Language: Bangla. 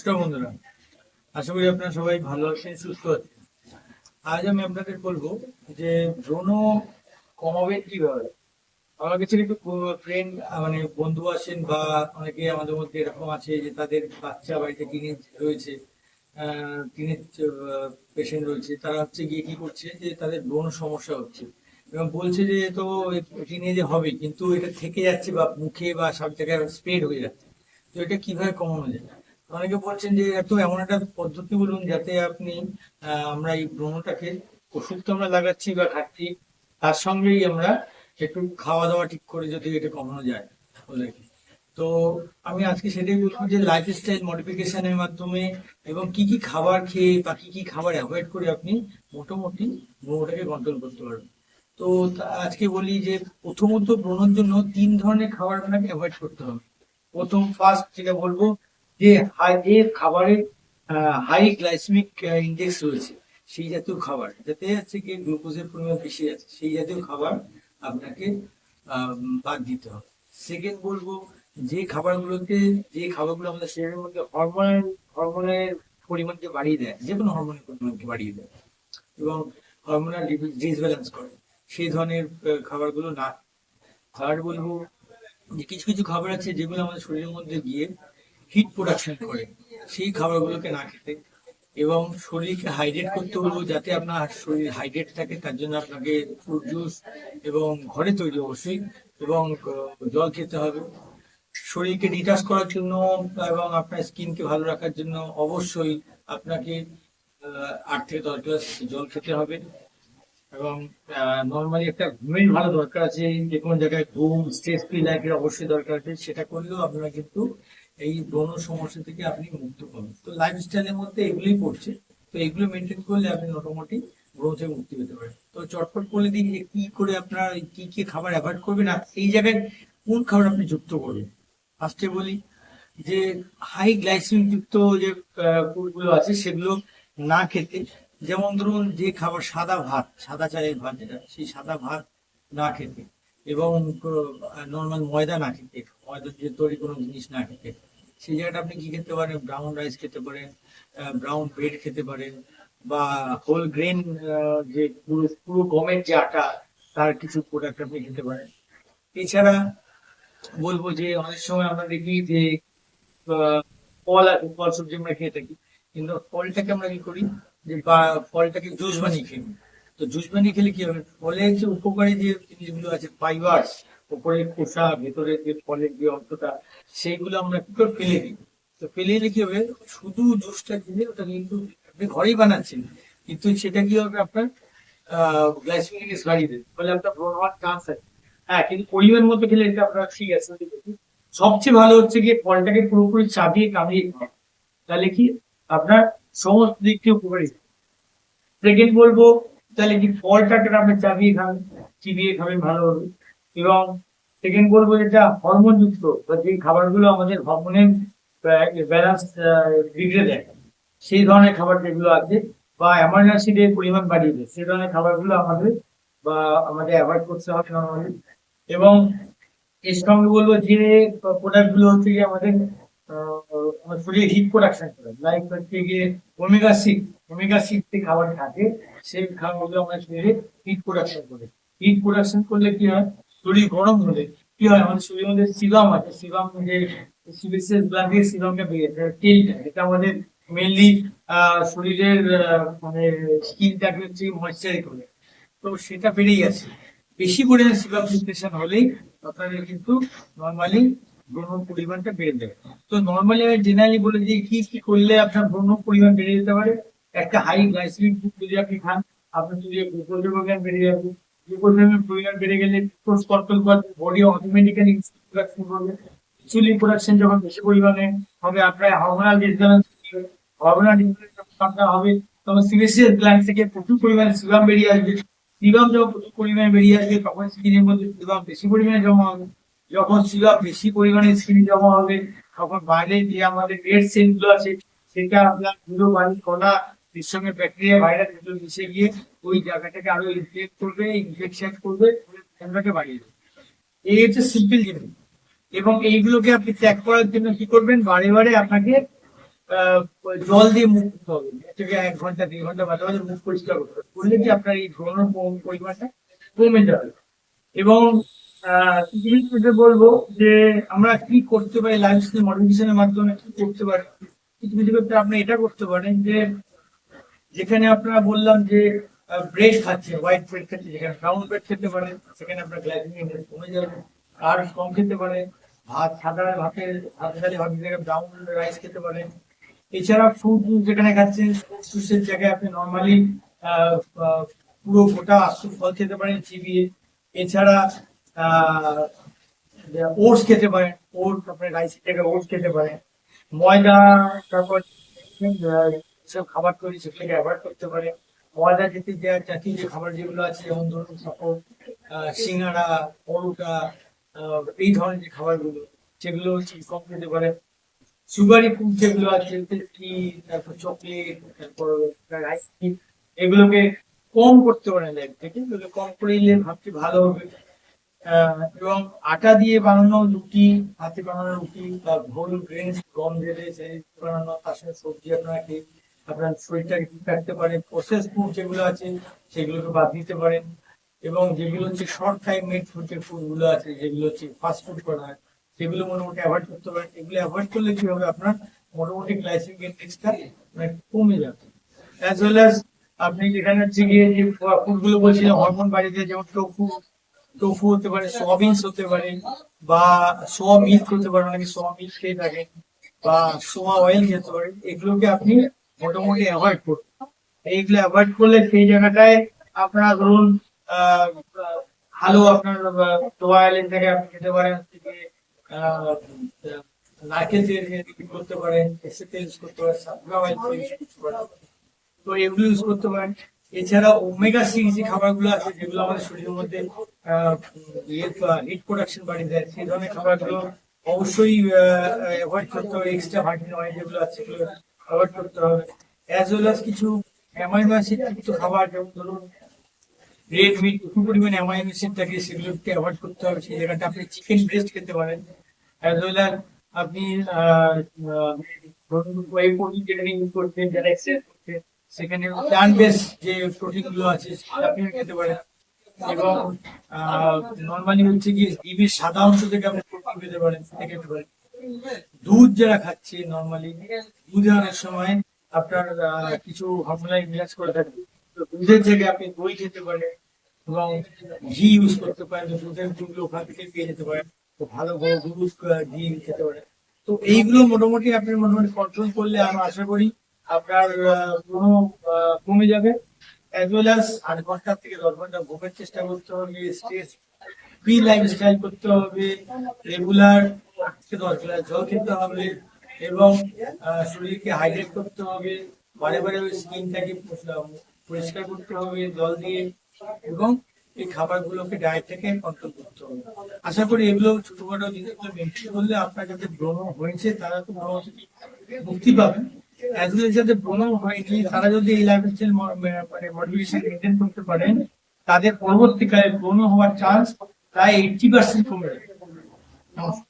নমস্কার বন্ধুরা। আশা করি আপনারা সবাই ভালো আছেন, সুস্থ আছেন। আজ আমি আপনাদের বলব যে ব্রণ কমাবেন কীভাবে? আমার কাছে একটু ফ্রেন্ড মানে বন্ধু আছেন বা অনেকে আমাদের মধ্যে এরকম আছে যে তাদের বাচ্চা বাড়িতে টিনেজ রয়েছে টিনেজ পেশেন্ট রয়েছে, তারা হচ্ছে গিয়ে কি করছে যে তাদের ব্রণ সমস্যা হচ্ছে। এবং বলছে যে তো টিনেজে হবে, কিন্তু এটা থেকে যাচ্ছে বা মুখে বা সব জায়গায় স্প্রেড হয়ে যাচ্ছে। তো এটা কীভাবে কমানো যায়? অনেকে বলছেন যে এত এমন একটা পদ্ধতি বলুন যাতে আপনি আমরা এই ব্রণটাকে ওষুধ তো আমরা লাগাচ্ছি বা খাচ্ছি তার সঙ্গেই আমরা একটু খাওয়া দাওয়া ঠিক করে যদি এটা কমানো যায় ওদেরকে তো আমি আজকে সেটাই বলব যে লাইফস্টাইল মডিফিকেশনের মাধ্যমে এবং কি কি খাবার খেয়ে বা কি কি খাবার অ্যাভয়েড করে আপনি মোটামুটি ব্রণটাকে কন্ট্রোল করতে পারবেন। তো আজকে বলি যে প্রথমত ব্রণের জন্য তিন ধরনের খাবার আপনাকে অ্যাভয়েড করতে হবে। প্রথম ফার্স্ট যেটা বলব যে হাই যে খাবারের হাই গ্লাইসেমিক ইন্ডেক্স রয়েছে, সেই জাতীয় খাবার, যাতে হচ্ছে কি গ্লুকোজের পরিমাণ বেশি আছে, সেই জাতীয় খাবার আপনাকে বাদ দিতে হবে। সেকেন্ড বলব, যে খাবারগুলোকে, যে খাবারগুলো আমাদের শরীরের মধ্যে হরমোনের হরমোনের পরিমাণকে বাড়িয়ে দেয়, যে কোনো হরমোনের পরিমাণকে বাড়িয়ে দেয়, এবং হরমোনাল ডিসব্যালেন্স করে, সেই ধরনের খাবারগুলো না থার্ড বলব যে কিছু কিছু খাবার আছে যেগুলো আমাদের শরীরের মধ্যে গিয়ে হিট প্রোডাকশন করে। সেই খাবারগুলোকে না খেতে এবং শরীরকে হাইড্রেট করতে বলব যাতে আপনার শরীর হাইড্রেট থাকে, তার জন্য আপনাকে ফ্রুট জুস এবং ঘরে তৈরি অবশ্যই এবং জল খেতে হবে। শরীরকে ডিটাচ করার জন্য এবং আপনার স্কিনকে ভালো রাখার জন্য অবশ্যই আপনাকে আট থেকে দশ গ্লাস জল খেতে হবে এবং নর্মালি একটা ঘুমের ভালো দরকার আছে, যে কোনো জায়গায় ঘুম স্ট্রেস ফ্রি লাইফের অবশ্যই দরকার আছে, সেটা করলেও আপনারা কিন্তু এই ব্রণ সমস্যা থেকে আপনি মুক্ত পাবেন। তো লাইফস্টাইলের মধ্যে এগুলোই পড়ছে তো এগুলো মেনটেন করলে আপনি মোটামুটি ব্রণ থেকে মুক্তি পেতে পারেন। তো চটপট করলে দিন যে কি করে আপনার কি কি খাবার অ্যাভয়েড করবেন আর এই জায়গায় কোন খাবার আপনি যুক্ত করবেন। ফার্স্টে বলি যে হাই গ্লাইসেমিক যুক্ত যে ফুডগুলো আছে সেগুলো না খেতে। যেমন ধরুন যে খাবার সাদা ভাত, সাদা চালের ভাত যেটা, সেই সাদা ভাত না খেতে এবং নর্মাল ময়দা না খেতে। ময়দা দিয়ে তৈরি কোনো জিনিস না খেতে। সেই জায়গাটা আপনি কি খেতে পারেন? ব্রাউন রাইস খেতে পারেন ব্রাউন ব্রেড খেতে পারেন, বা হোল গ্রেন যে পুরো পুরো গমের যে আটা, তার কিছু প্রোডাক্ট আপনি খেতে পারেন। এছাড়া বলব যে অনেক সময় আমরা দেখি যে ফল ফল সবজি আমরা খেয়ে থাকি, কিন্তু ফলটাকে আমরা কি করি? যে বা ফলটাকে জুস বানিয়ে খেয়ে। তো জুস বানিয়ে খেলে কি হবে? ফলের যে উপকারী যে জিনিসগুলো আছে ফাইবার্স উপরে খোসা, ভেতরে যে ফলের যে অংশটা, সেইগুলো আমরা কি করে ফেলে দিই? তো ফেলে দিলে কি হবে শুধু জুসটা খেলে ওটা কিন্তু আপনি ঘরেই বানাচ্ছেন। কিন্তু সেটা কি হবে আপনার গ্লাইসেমিক ইন্ডেক্স দেবে। ফলে আপনার ব্রণ হওয়ার চান্স আছে। হ্যাঁ কিন্তু পরিমাণ মতো খেলে এটা আপনার ঠিক আছে সবচেয়ে ভালো হচ্ছে গিয়ে ফলটাকে পুরোপুরি চাবিয়ে কামিয়ে খাওয়া। তাহলে কি আপনার সমস্ত দিক থেকে উপকারী। সেকেন্ড বলব, তাহলে কি ফলটাকে আপনি চাবিয়ে খাবেন চিবিয়ে খাবেন ভালো হবে এবং সেকেন্ড বলব যেটা হরমোন যুক্ত বা যে খাবারগুলো আমাদের হরমোনের ব্যালেন্স বিগড়ে দেয়। সেই ধরনের খাবার যেগুলো আছে, বা অ্যামাইনো পরিমাণ বাড়িয়ে দেয়, সেই ধরনের খাবারগুলো আমাদের, বা আমাদের অ্যাভয়েড করতে হবে নর্মালি এবং এর সঙ্গে বলব যে প্রোডাক্টগুলো হচ্ছে গিয়ে আমাদের শরীরে হিট প্রোডাকশন করে। লাইক হচ্ছে গিয়ে ওমেগা সিক্স ওমেগা সিক্স যে খাবার থাকে, সেই খাবারগুলো আমাদের শরীরে হিট প্রোডাকশন করে। হিট প্রোডাকশন করলে কি হয়? শরীর গরম হলে কি হয়? আমাদের শরীরের মধ্যে সিবাম আছে। সিবাম যে সিবিসিএস ব্লাড দিয়ে সিবামটা বেরিয়েছে তেলটা এটা আমাদের মেনলি শরীরের মানে স্কিনটাকে হচ্ছে ময়শ্চারি করে। তো সেটা বেড়েই আছে বেশি পরিমাণে সিবাম সিচুয়েশন হলেই আপনাদের কিন্তু নর্মালি ব্রণ পরিমাণটা বেড়ে যাবে তো নর্মালি আমি জেনারেলি বলে দিই, কি কি করলে আপনার ব্রণ পরিমাণ বেড়ে যেতে পারে? একটা হাই গ্লাইসেমিক ফুড যদি আপনি খান, আপনার যদি গ্লুকোজের বেড়ে যাবে। গ্লুকোজের পরিমাণ বেড়ে গেলে কন্ট্রোল করবে বডি অটোমেটিক্যালি প্রোডাকশন করবে ইনসুলিন প্রোডাকশন যখন বেশি পরিমাণে হবে, আপনার হরমোনাল ডিসব্যালেন্স হরমোনাল ডিসব্যালেন্স হবে, তখন সিবিসিএস গ্ল্যান্ড থেকে প্রচুর পরিমাণে সিবাম বেরিয়ে আসবে। সিবাম যখন প্রচুর পরিমাণে বেরিয়ে আসবে, তখন স্কিনের মধ্যে সিবাম বেশি পরিমাণে জমা হবে। যখন সিবাম বেশি পরিমাণে স্কিনে জমা হবে, তখন বাইরে যে আমাদের রেড সেলগুলো আছে, সেটা আপনার ধুলো বালি কলা এর ব্যাকটেরিয়া ভাইরাস এগুলো মিশে গিয়ে ওই জায়গাটাকে আরও ইনফেক্ট করবে ইনফেকশন করবে টেম্পারেচার বাড়িয়ে দেবে। এই হচ্ছে সিম্পল জিনিস। এবং এইগুলোকে আপনি ত্যাগ করার জন্য কি করবেন? বারে বারে আপনাকে জল দিয়ে মুখ করতে হবে। থেকে এক ঘণ্টা তিন ঘণ্টা মাঝে মাঝে মুখ পরিষ্কার করতে হবে। করলে কি আপনার এই পরি- পরিমাণটা কমে যাবে? এবং আহ, বলব যে আমরা কি করতে পারি লাইফস্টাইল মডিফিকেশনের মাধ্যমে কি করতে পারি কিছু কিছু ক্ষেত্রে আপনি এটা করতে পারেন যে যেখানে আপনারা বললাম যে ব্রেড খাচ্ছে হোয়াইট ব্রেড খাচ্ছে যেখানে ব্রাউন ব্রেড খেতে পারেন সেখানে আপনার গ্লাইসেমিক ইন্ডেক্স কমে যাবে। আর কম খেতে পারে, ভাত, সাদা ভাতের সাদা ডালি ভাত জায়গায় ব্রাউন রাইস খেতে পারেন এছাড়া ফ্রুট যেখানে খাচ্ছেন জুসের জায়গায় আপনি নর্মালি পুরো গোটা আস্ত ফল খেতে পারেন চিবিয়ে। এছাড়া ওটস খেতে পারেন ওটস আপনার রাইসের জায়গায় ওটস খেতে পারেন। ময়দা, তারপর সব খাবার তৈরি সেগুলোকে অ্যাভয়েড করতে পারে। ময়দা জাতীয় জাতীয় যে খাবার যেগুলো আছে, যেমন ধরুন সাপোজ সিঙ্গাড়া, পরোটা এই ধরনের যে খাবারগুলো, সেগুলো কম খেতে পারে। সুগারি ফুড যেগুলো আছে কি তারপর চকলেট তারপর আইসক্রিম এগুলোকে কম করতে পারেন লাইফ থেকে এগুলো কম করে নিলে ভাবছি ভালো হবে। এবং আটা দিয়ে বানানো রুটি, হাতে বানানো রুটি বা হোল গ্রেন গম ঢেলে সেই বানানো, তার সঙ্গে সবজি আপনারা খেয়ে আপনার শরীরটাকে ঠিক রাখতে পারেন প্রসেস ফুড যেগুলো আছে, সেগুলোকে বাদ দিতে পারেন। এবং যেগুলো হচ্ছে শর্ট টাইম মেড ফুড যে ফুডগুলো আছে, যেগুলো হচ্ছে ফাস্ট ফুড করা হয়, সেগুলো মোটামুটি অ্যাভয়েড করতে পারেন। এগুলো অ্যাভয়েড করলে কি হবে আপনার? মোটামুটি গ্লাইসেমিক ইন্ডেক্সটা কমে যাবে। অ্যাজ ওয়েল অ্যাজ আপনি যেখানে হচ্ছে গিয়ে যে ফুডগুলো বলছিলেন হরমোন বাড়িতে যেমন টোফু টোফু হতে পারে সোয়াবিনস হতে পারে, বা সোয়া মিল্ক হতে পারে, অনেকে সোয়া মিল্ক খেয়ে থাকেন, বা সোয়া অয়েল খেতে পারেন, এগুলোকে আপনি মোটামুটি অ্যাভয়েড করুন। এইগুলো অ্যাভয়েড করলে সেই জায়গাটায় আপনার ধরুন ভালো আপনার অয়েলের থেকে আপনি খেতে পারেন নারকেল তেল করতে পারেন, এসে তেল use করতে পারেন সানফ্লাওয়ার অয়েল করতে তো এগুলো ইউজ করতে পারেন। এছাড়া ওমেগা সিক্স যে খাবারগুলো আছে, যেগুলো আমাদের শরীরের মধ্যে হিট প্রোডাকশন বাড়িয়ে দেয়, সেই ধরনের খাবারগুলো অবশ্যই অ্যাভয়েড করতে হবে। এক্সট্রা ভার্জিন অয়েল যেগুলো আছে, সেগুলো অ্যাভয়েড করতে হবে। অ্যাজ ওয়েল অ্যাজ কিছু অ্যামাইনো অ্যাসিড যুক্ত খাবার, যেমন ধরুন রেড মিট প্রচুর পরিমাণে অ্যামাইনো অ্যাসিড থাকে, সেগুলোকে অ্যাভয়েড করতে হবে। সেই জায়গাটা আপনি চিকেন ব্রেস্ট খেতে পারেন। অ্যাজ ওয়েল অ্যাজ আপনি ধরুন ওই প্রোটিন যেটা ইউজ করছেন, যারা এক্সারসাইজ করছে সেখানে প্ল্যান্ট বেস যে প্রোটিনগুলো আছে আপনি খেতে পারেন। এবং নর্মালি হচ্ছে কি, ডিমের সাদা অংশ থেকে আপনি প্রোটিন পেতে পারেন খেতে পারেন। দুধ যারা খাচ্ছে নর্মালি দুধে অনেক সময় আপনার কিছু হরমোনাল ইনজেক্ট করে থাকে তো দুধের জায়গায় আপনি দই খেতে পারেন এবং ঘি ইউজ করতে পারেন দুধের দুধগুলো ওখান থেকে পেয়ে যেতে পারেন। তো ভালো বড় দুধ ঘি খেতে পারেন। তো এইগুলো মোটামুটি আপনি মোটামুটি কন্ট্রোল করলে আমি আশা করি আপনার কোনো কমে যাবে। অ্যাজ ওয়েল অ্যাজ আট ঘণ্টা থেকে দশ ঘণ্টা ঘুমের চেষ্টা করতে হবে স্ট্রেস ফ্রি লাইফস্টাইল করতে হবে রেগুলার থেকে জল খেতে হবে এবং শরীরকে হাইড্রেট করতে হবে। বারে বারে ওই স্কিনটাকে পরিষ্কার করতে হবে, জল দিয়ে এবং এই খাবারগুলোকে ডায়েটটাকে কন্ট্রোল করতে হবে। আশা করি এগুলো ছোটখাটো জিনিসগুলো মেনটেন করলে আপনার যাতে ব্রণ হয়েছে, তারা তো ব্রণ মুক্তি পাবেন। অ্যাজ ওয়েল যাদের ব্রণ হয়নি, তারা যদি এই লাইফস্টাইল মানে মডিফিকেশন মেনটেন করতে পারেন, তাদের পরবর্তীকালে ব্রণ হওয়ার চান্স প্রায় এইটটি পার্সেন্ট কমে যাবে। নমস্কার।